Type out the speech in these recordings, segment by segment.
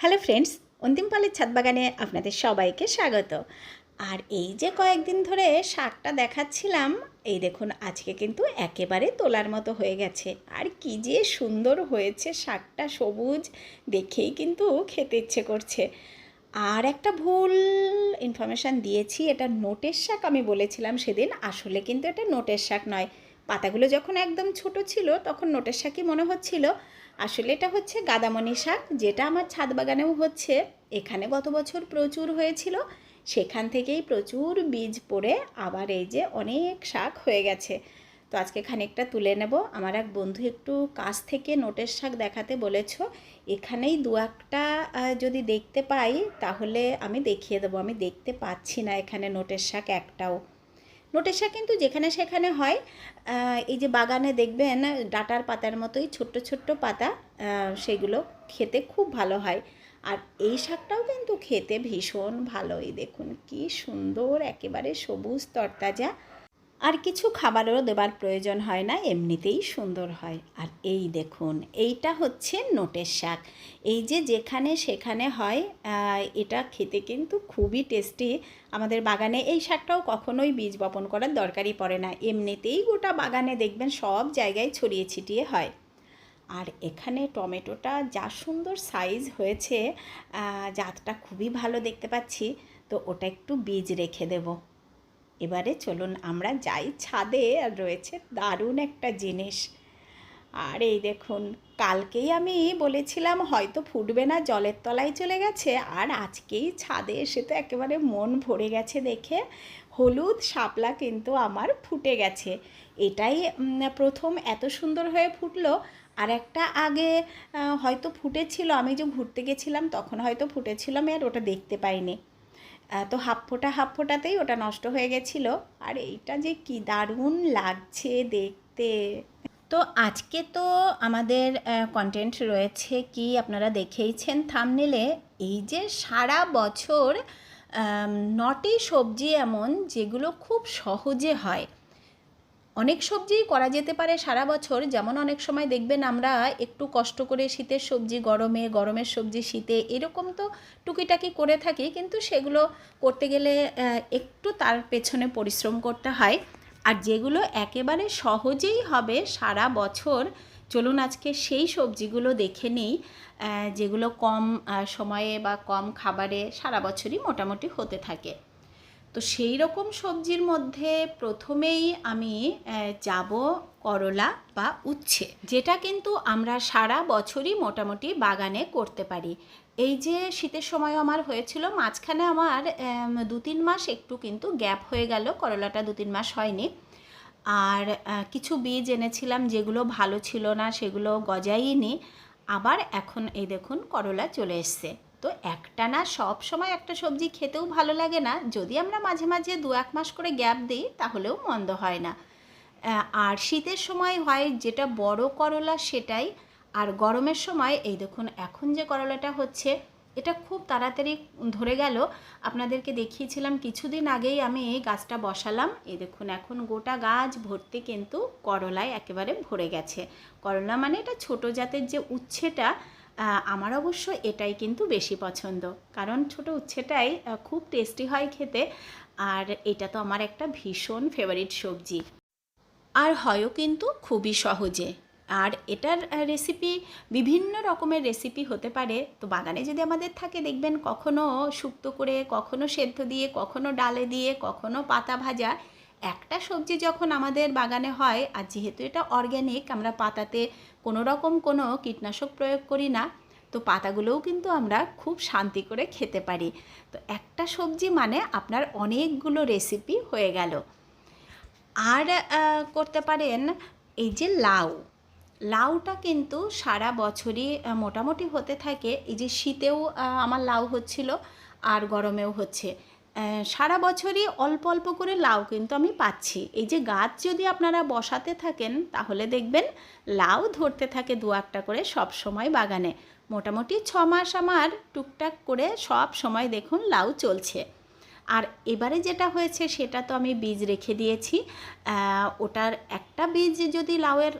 Hello friends অন্তিম পালের ছাদ বাগানে আপনাদের সবাইকে স্বাগত। আর এই যে কয়েকদিন ধরে শাকটা দেখাচ্ছিলাম, এই দেখুন আজকে কিন্তু একেবারে তোলার মতো হয়ে গেছে। আর কি যে সুন্দর হয়েছে শাকটা সবুজ, দেখেই কিন্তু খেতে ইচ্ছে করছে। আর একটা ভুল ইনফরমেশান দিয়েছি, এটা নোটের শাক আমি বলেছিলাম সেদিন, আসলে কিন্তু এটা নোটের শাক নয়। পাতাগুলো যখন একদম ছোট ছিল, তখন নোটের শাকই মনে হচ্ছিল, আসলে এটা হচ্ছে গাদামণি শাক, যেটা আমার ছাদ বাগানেও হচ্ছে। এখানে গত বছর প্রচুর হয়েছিল, সেখান থেকেই প্রচুর বীজ পড়ে আবার এই যে অনেক শাক হয়ে গেছে। তো আজকে খানিকটা তুলে নেব। আমার এক বন্ধু একটু কাছ থেকে নোটের শাক দেখাতে বলেছ, এখানেই দু একটা যদি দেখতে পাই, তাহলে আমি দেখিয়ে দেবো। আমি দেখতে পাচ্ছি না এখানে নোটের শাক একটাও। নোটের শাক কিন্তু যেখানে সেখানে হয় এই যে বাগানে দেখবেন, ডাটার পাতার মতোই ছোট্ট ছোট্ট পাতা সেগুলো খেতে খুব ভালো হয়। আর এই শাকটাও কিন্তু খেতে ভীষণ ভালোই। দেখুন কি সুন্দর, একেবারে সবুজ, তরতাজা। আর কিছু খাবারেরও দেবার প্রয়োজন হয় না, এমনিতেই সুন্দর হয়। আর এই দেখুন, এইটা হচ্ছে নোটের শাক। এই যে যেখানে সেখানে হয় এটা খেতে কিন্তু খুবই টেস্টি। আমাদের বাগানে এই শাকটাও কখনোই বীজ বপন করার দরকারই পড়ে না। এমনিতেই গোটা বাগানে দেখবেন সব জায়গায় ছড়িয়ে ছিটিয়ে হয়। আর এখানে টমেটোটা যা সুন্দর সাইজ হয়েছে জাতটা খুবই ভালো দেখতে পাচ্ছি। তো ওটা একটু বীজ রেখে দেবো। এবারে চলুন আমরা যাই ছাদে, আর রয়েছে দারুণ একটা জিনিস। আর এই দেখুন, কালকেই আমি বলেছিলাম হয়তো ফুটবে না, জলের তলায় চলে গেছে, আর আজকেই ছাদে এসে তো একেবারে মন ভরে গেছে দেখে। হলুদ শাপলা কিন্তু আমার ফুটে গেছে। এটাই প্রথম এত সুন্দর হয়ে ফুটলো। আর একটা আগে হয়তো ফুটেছিল, আমি যে ঘুরতে গেছিলাম, তখন হয়তো ফুটেছিল, আমি আর ওটা দেখতে পাইনি। তো হাফ ফোটা, হাফ ফোটাতেই ওটা নষ্ট হয়ে গেছিল। আর এইটা যে কি দারুণ লাগছে দেখতে। তো আজকে তো আমাদের কন্টেন্ট রয়েছে কি আপনারা দেখেইছেন থামনেলে এই যে সারা বছর নটি সবজি এমন যেগুলো খুব সহজে হয়। অনেক সবজিই করা যেতে পারে সারা বছর। যেমন অনেক সময় দেখবেন আমরা একটু কষ্ট করে শীতের সবজি, গরমে, গরমের সবজি শীতে এরকম তো টুকিটাকি করে থাকি, কিন্তু সেগুলো করতে গেলে একটু তার পেছনে পরিশ্রম করতে হয়। আর যেগুলো একেবারে সহজেই হবে সারা বছর, চলুন আজকে সেই সবজিগুলো দেখে নিই যেগুলো কম সময়ে বা কম খাবারে সারা বছরই মোটামুটি হতে থাকে। তো সেই রকম সবজির মধ্যে প্রথমেই আমি যাব করলা বা উচ্ছে, যেটা কিন্তু আমরা সারা বছরই মোটামুটি বাগানে করতে পারি। এই যে শীতের সময় আমার হয়েছিল, মাঝখানে আমার দু তিন মাস একটু কিন্তু গ্যাপ হয়ে গেল, করলাটা দু তিন মাস হয়নি। আর কিছু বীজ এনেছিলাম যেগুলো ভালো ছিল না, সেগুলো গজাইনি। আবার এখন এই দেখুন, করলা চলে এসছে। তো একটা না সব সময় একটা সবজি খেতেও ভালো লাগে না। যদি আমরা মাঝে মাঝে দু এক মাস করে গ্যাপ দিই, তাহলেও মন্দ হয় না। আর শীতের সময় হয় যেটা বড় করলা সেটাই। আর গরমের সময়, এই দেখুন, এখন যে করলাটা হচ্ছে, এটা খুব তাড়াতাড়ি ধরে গেল। আপনাদেরকে দেখিয়েছিলাম কিছুদিন আগেই আমি এই গাছটা বসালাম। এই দেখুন, এখন গোটা গাছ ভর্তি কিন্তু করলায় একেবারে ভরে গেছে। করলা মানে এটা ছোট জাতের যে উচ্ছেটা আমার অবশ্য এটাই কিন্তু বেশি পছন্দ। কারণ ছোট উচ্ছেটাই খুব টেস্টি হয় খেতে। আর এটা তো আমার একটা ভীষণ ফেভারিট সবজি। আর হয়ও কিন্তু খুবই সহজে। আর এটার রেসিপি বিভিন্ন রকমের রেসিপি হতে পারে। তো বাগানে যদি আমাদের থাকে, দেখবেন কখনো শুক্তো করে, কখনো সেদ্ধ দিয়ে, কখনো ডালে দিয়ে, কখনো পাতা ভাজা। একটা সবজি যখন আমাদের বাগানে হয়, আর যেহেতু এটা অর্গ্যানিক আমরা পাতাতে কোনো রকম কোনো কীটনাশক প্রয়োগ করি না, তো পাতাগুলোও কিন্তু আমরা খুব শান্তি করে খেতে পারি। তো একটা সবজি মানে আপনার অনেকগুলো রেসিপি হয়ে গেল। আর করতে পারেন এই যে লাউ। লাউটা কিন্তু সারা বছরই মোটামুটি হতে থাকে। এই যে শীতেও আমার লাউ হচ্ছিল, আর গরমেও হচ্ছে। সারা বছরই অল্প অল্প করে লাউ কিন্তু আমি পাচ্ছি। এই যে গাছ যদি আপনারা বসাতে থাকেন, তাহলে দেখবেন লাউ ধরতে থাকে দু একটা করে সব সময় বাগানে। মোটামুটি ছ মাস আমার টুকটাক করে সব সময় দেখুন লাউ চলছে। আর এবারে যেটা হয়েছে, সেটা তো আমি বীজ রেখে দিয়েছি। ওটার একটা বীজ যদি লাউয়ের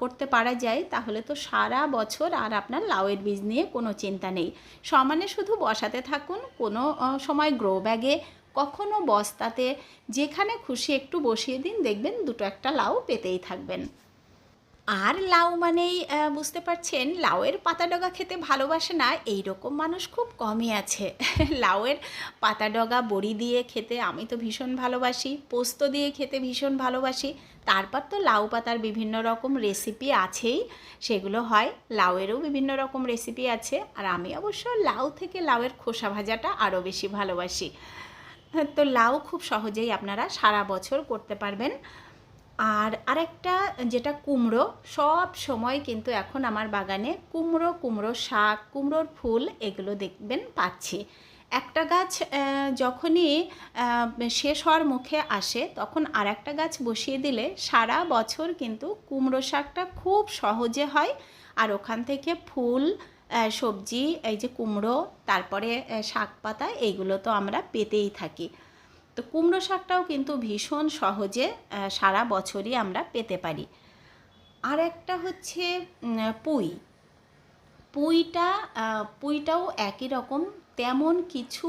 করতে পারা যায়, তাহলে তো সারা বছর আর আপনার লাউয়ের বীজ নিয়ে কোনো চিন্তা নেই। সমানে শুধু বসাতে থাকুন, কোনো সময় গ্রো ব্যাগে কখনো বস্তাতে, যেখানে খুশি একটু বসিয়ে দিন, দেখবেন দুটো একটা লাউ পেতেই থাকবেন। আর লাউ মানেই বুঝতে পারছেন, লাউয়ের পাতা ডগা খেতে ভালোবাসে না এই রকম মানুষ খুব কমই আছে। লাউয়ের পাতা ডগা বড়ি দিয়ে খেতে আমি তো ভীষণ ভালোবাসি, পোস্ত দিয়ে খেতে ভীষণ ভালোবাসি। তারপর তো লাউ পাতার বিভিন্ন রকম রেসিপি আছেই, সেগুলো হয়। লাউয়েরও বিভিন্ন রকম রেসিপি আছে, আর আমি অবশ্য লাউ থেকে লাউয়ের খোসা ভাজাটা আরও বেশি ভালোবাসি। তো লাউ খুব সহজেই আপনারা সারা বছর করতে পারবেন। আর আরেকটা যেটা কুমড়ো, সব সময় কিন্তু এখন আমার বাগানে কুমড়ো কুমড়ো শাক, কুমড়োর ফুল এগুলো দেখবেন পাচ্ছি। একটা গাছ যখনই শেষ হওয়ার মুখে আসে, তখন আর একটা গাছ বসিয়ে দিলে সারা বছর কিন্তু কুমড়ো শাকটা খুব সহজে হয়। আর ওখান থেকে ফুল সবজি, এই যে কুমড়ো, তারপরে শাক পাতা এইগুলো তো আমরা পেতেই থাকি। তো কুমড়ো শাকটাও কিন্তু ভীষণ সহজে সারা বছরই আমরা পেতে পারি। আর একটা হচ্ছে পুঁই। পুঁইটা পুঁইটাও একই রকম, তেমন কিছু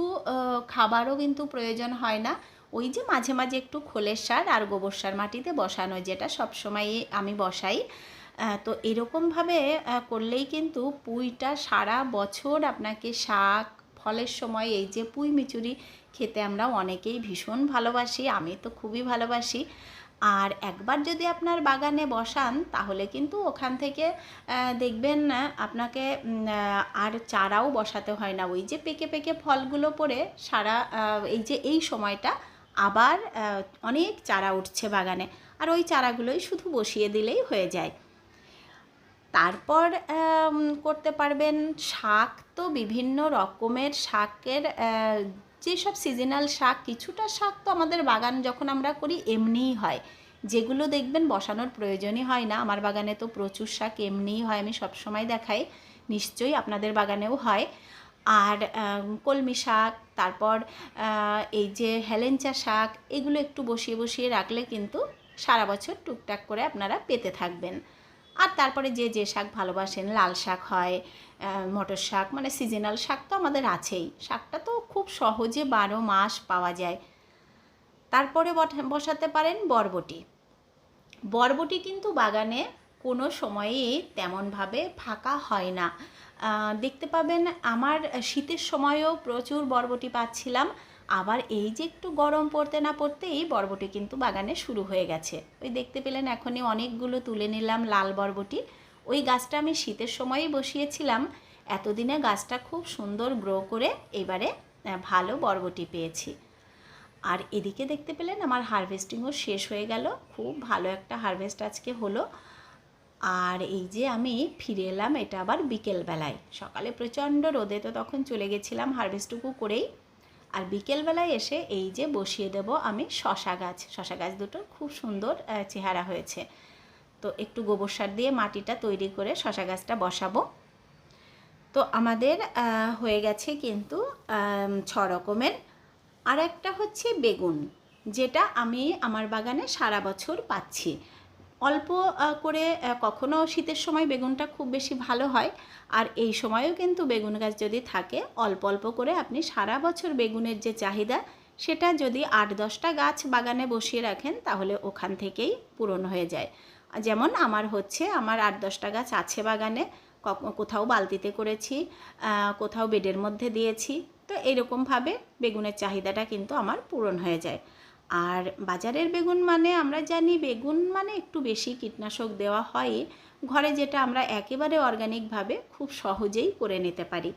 খাবারও কিন্তু প্রয়োজন হয় না। ওই যে মাঝে মাঝে একটু খোলের সার আর গোবর সার মাটিতে বসানো, যেটা সবসময় আমি বসাই। তো এরকমভাবে করলেই কিন্তু পুঁইটা সারা বছর আপনাকে শাক ফলের সময় এই যে পুঁই মিচুরি খেতে আমরা অনেকেই ভীষণ ভালোবাসি, আমি তো খুবই ভালোবাসি। আর একবার যদি আপনার বাগানে বসান, তাহলে কিন্তু ওখান থেকে দেখবেন আপনাকে আর চারাও বসাতে হয় না। ওই যে পেকে পেকে ফলগুলো পড়ে সারা এই যে এই সময়টা আবার অনেক চারা উঠছে বাগানে। আর ওই চারাগুলোই শুধু বসিয়ে দিলেই হয়ে যায়। তারপর করতে পারবেন শাক তো বিভিন্ন রকমের শাকের যেসব সিজনাল শাক, কিছুটা শাক তো আমাদের বাগান যখন আমরা করি এমনিই হয়। যেগুলো দেখবেন বসানোর প্রয়োজনই হয় না। আমার বাগানে তো প্রচুর শাক এমনিই হয়, আমি সবসময় দেখাই। নিশ্চয়ই আপনাদের বাগানেও হয়। আর কলমি শাক, তারপর এই যে হেলেঞ্চা শাক, এগুলো একটু বসিয়ে বসিয়ে রাখলে কিন্তু সারা বছর টুকটাক করে আপনারা পেতে থাকবেন। আর তারপরে যে যে শাক ভালোবাসেন, লাল শাক হয় মটর শাক মানে সিজনাল শাক তো আমাদের আছেই। শাকটা তো খুব সহজে বারো মাস পাওয়া যায়। তারপরে বসাতে পারেন বরবটি। বরবটি কিন্তু বাগানে কোনো সময়েই তেমনভাবে ফাঁকা হয় না। দেখতে পাবেন আমার শীতের সময়ও প্রচুর বরবটি পাচ্ছিলাম। আবার এই যে একটু গরম পড়তে না পড়তেই বরবটি কিন্তু বাগানে শুরু হয়ে গেছে। ওই দেখতে পেলেন এখনই অনেকগুলো তুলে নিলাম লাল বরবটি। ওই গাছটা আমি শীতের সময়ই বসিয়েছিলাম। এতদিনে গাছটা খুব সুন্দর গ্রো করে এবারে ভালো বরবটি পেয়েছি। আর এদিকে দেখতে পেলেন আমার হারভেস্টিংও শেষ হয়ে গেল। খুব ভালো একটা হারভেস্ট আজকে হলো। আর এই যে আমি ফিরে এলাম, এটা আবার বিকেলবেলায়। সকালে প্রচণ্ড রোদে তো তখন চলে গেছিলাম হারভেস্টটুকু করেই। আর বিকেলবেলায় এসে এই যে বসিয়ে দেব আমি শশা গাছ। শশা গাছ দুটো খুব সুন্দর চেহারা হয়েছে। তো একটু গোবর সার দিয়ে মাটিটা তৈরি করে শশা গাছটা বসাবো। তো আমাদের হয়ে গেছে কিন্তু ছ রকমের। আর একটা হচ্ছে বেগুন, যেটা আমি আমার বাগানে সারা বছর পাচ্ছি। অল্প করে কখনো শীতের সময় বেগুনটা খুব বেশি ভালো হয়। আর এই সময়ও কিন্তু বেগুন গাছ যদি থাকে, অল্প অল্প করে আপনি সারা বছর বেগুনের যে চাহিদা, সেটা যদি আট, দশটা গাছ বাগানে বসিয়ে রাখেন, তাহলে ওখান থেকেই পূরণ হয়ে যায়। যেমন আমার হচ্ছে, আমার আট, দশটা গাছ আছে বাগানে কোথাও বালতিতে করেছি কোথাও বেডের মধ্যে দিয়েছি। তো এইরকমভাবে বেগুনের চাহিদাটা কিন্তু আমার পূরণ হয়ে যায়। আর বাজারের বেগুন মানে আমরা জানি বেগুন মানে একটু বেশি কীটনাশক দেওয়া হয়। ঘরে যেটা আমরা একেবারে অর্গানিকভাবে খুব সহজেই করে নিতে পারি।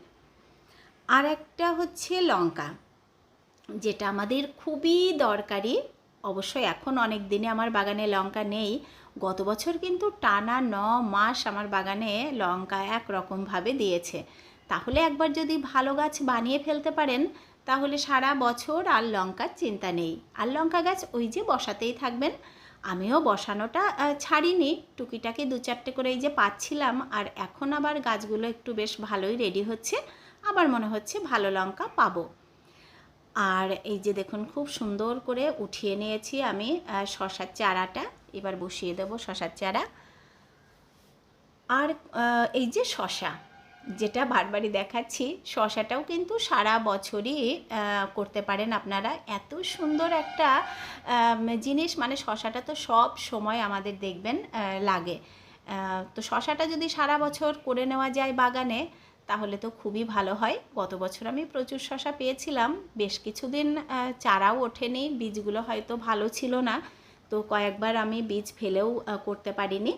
আর একটা হচ্ছে লঙ্কা, যেটা আমাদের খুবই দরকারি। অবশ্যই এখন অনেক দিনে আমার বাগানে লঙ্কা নেই। গত বছর কিন্তু টানা ন মাস আমার বাগানে লঙ্কা একরকমভাবে দিয়েছে। তাহলে একবার যদি ভালো গাছ বানিয়ে ফেলতে পারেন তাহলে সারা বছর আর লঙ্কার চিন্তা নেই। আর লঙ্কা গাছ ওই যে বসাতেই থাকবেন। আমিও বসানোটা ছাড়িনি। টুকিটাকি দু চারটে করে এই যে পাচ্ছিলাম, আর এখন আবার গাছগুলো একটু বেশ ভালোই রেডি হচ্ছে। আবার মনে হচ্ছে ভালো লঙ্কা পাবো। আর এই যে দেখুন, খুব সুন্দর করে উঠিয়ে নিয়েছি আমি শশার চারাটা। এবার বসিয়ে দেবো শশার চারা। আর এই যে শশা যেটা বারবারই দেখাচ্ছি, শশাটাও কিন্তু সারা বছরই করতে পারেন আপনারা। এত সুন্দর একটা জিনিস মানে শশাটা তো সব সময় আমাদের দেখবেন লাগে। তো শশাটা যদি সারা বছর করে নেওয়া যায় বাগানে, তাহলে তো খুবই ভালো হয়। গত বছর আমি প্রচুর শশা পেয়েছিলাম। বেশ কিছুদিন চারাও ওঠেনি, বীজগুলো হয়তো ভালো ছিল না। তো কয়েকবার আমি বীজ ফেলেও করতে পারিনি।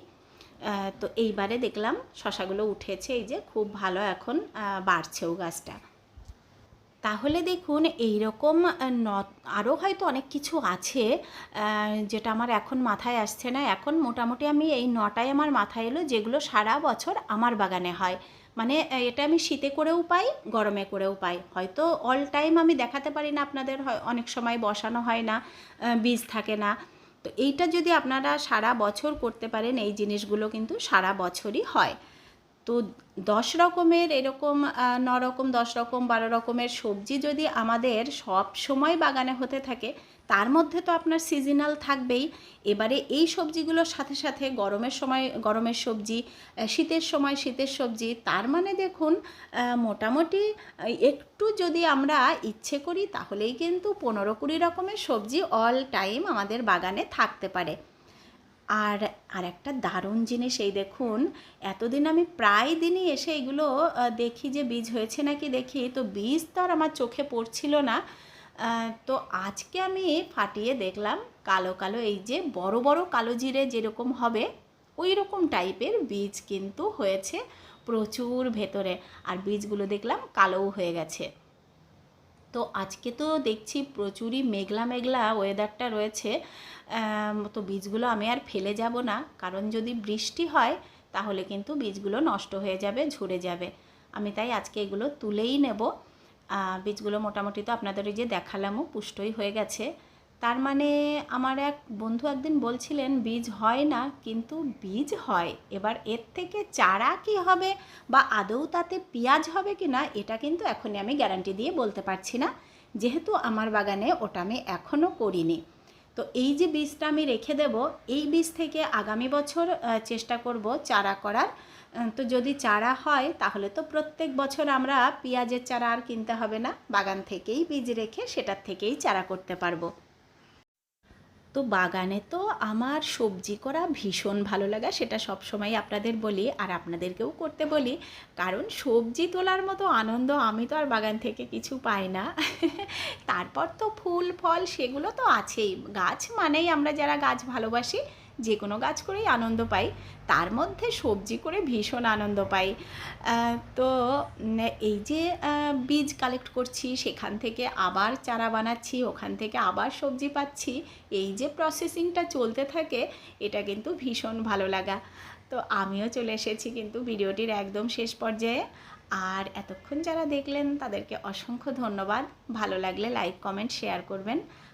তো এইবারে দেখলাম শশাগুলো উঠেছে, এই যে খুব ভালো এখন বাড়ছেও গাছটা। তাহলে দেখুন এই রকম আরও হয়তো অনেক কিছু আছে যেটা আমার এখন মাথায় আসছে না। এখন মোটামুটি আমি এই নটাই আমার মাথায় এলো, যেগুলো সারা বছর আমার বাগানে হয়। মানে এটা আমি শীতে করেও পাই, গরমে করেও পাই। হয়তো অল টাইম আমি দেখাতে পারি না আপনাদের অনেক সময় বসানো হয় না বীজ থাকে না। তো এইটা যদি আপনারা সারা বছর করতে পারেন এই জিনিসগুলো কিন্তু সারা বছরই হয়। তো দশ রকমের এরকম ন রকম, দশ রকম, বারো রকমের সবজি যদি আমাদের সব সময় বাগানে হতে থাকে, তার মধ্যে তো আপনার সিজনাল থাকবেই। এবারে এই সবজিগুলোর সাথে সাথে গরমের সময়, গরমের সবজি শীতের সময় শীতের সবজি, তার মানে দেখুন মোটামুটি একটু যদি আমরা ইচ্ছে করি তাহলেই কিন্তু পনেরো কুড়ি রকমের সবজি অল টাইম আমাদের বাগানে থাকতে পারে। আর আর একটা দারুণ জিনিস এই দেখুন, এতদিন আমি প্রায় দিনই এসে এগুলো দেখি যে বীজ হয়েছে নাকি দেখি, তো বীজ তো আর আমার চোখে পড়ছিল না। তো আজকে আমি ফাটিয়ে দেখলাম কালো কালো এই যে বড় বড় কালো জিরে যেরকম হবে ওই রকম টাইপের বীজ কিন্তু হয়েছে প্রচুর ভেতরে। আর বীজগুলো দেখলাম কালোও হয়ে গেছে। তো আজকে তো দেখছি প্রচুরই মেঘলা মেঘলা ওয়েদারটা রয়েছে। তো বীজগুলো আমি আর ফেলে যাব না। কারণ যদি বৃষ্টি হয়, তাহলে কিন্তু বীজগুলো নষ্ট হয়ে যাবে, ঝরে যাবে। আমি তাই আজকে এগুলো তুলেই নেব। বীজগুলো মোটামুটি তো আপনাদের ওই যে দেখালামও, পুষ্টই হয়ে গেছে। তার মানে আমার এক বন্ধু একদিন বলছিলেন, বীজ হয় না, কিন্তু বীজ হয়। এবার এর থেকে চারা কি হবে বা আদৌ তাতে পেঁয়াজ হবে কি না, এটা কিন্তু এখনই আমি গ্যারান্টি দিয়ে বলতে পারছি না। যেহেতু আমার বাগানে ওটা আমি এখনও করিনি। তো এই যে বীজটা আমি রেখে দেব, এই বীজ থেকে আগামী বছর চেষ্টা করব চারা করার। তো যদি চারা হয়, তাহলে তো প্রত্যেক বছর আমরা পেঁয়াজের চারা আর কিনতে হবে না। বাগান থেকেই বীজ রেখে সেটার থেকেই চারা করতে পারব। তো বাগানে তো আমার সবজি করা ভীষণ ভালো লাগা, সেটা সব সময় আপনাদের বলি আর আপনাদেরকেও করতে বলি। কারণ সবজি তোলার মতো আনন্দ আমি তো আর বাগান থেকে কিছু পাই না। তারপর তো ফুল, ফল সেগুলো তো আছেই। গাছ মানেই আমরা যারা গাছ ভালোবাসি যে কোনো গাছ করেই আনন্দ পাই, তার মধ্যে সবজি করে ভীষণ আনন্দ পাই। তো এই যে বীজ কালেক্ট করছি, সেখান থেকে আবার চারা বানাচ্ছি, ওখান থেকে আবার সবজি পাচ্ছি, এই যে প্রসেসিংটা চলতে থাকে, এটা কিন্তু ভীষণ ভালো লাগা। তো আমিও চলে এসেছি কিন্তু ভিডিওটির একদম শেষ পর্যায়ে। আর এতক্ষণ যারা দেখলেন, তাদেরকে অসংখ্য ধন্যবাদ। ভালো লাগলে লাইক কমেন্ট শেয়ার করবেন।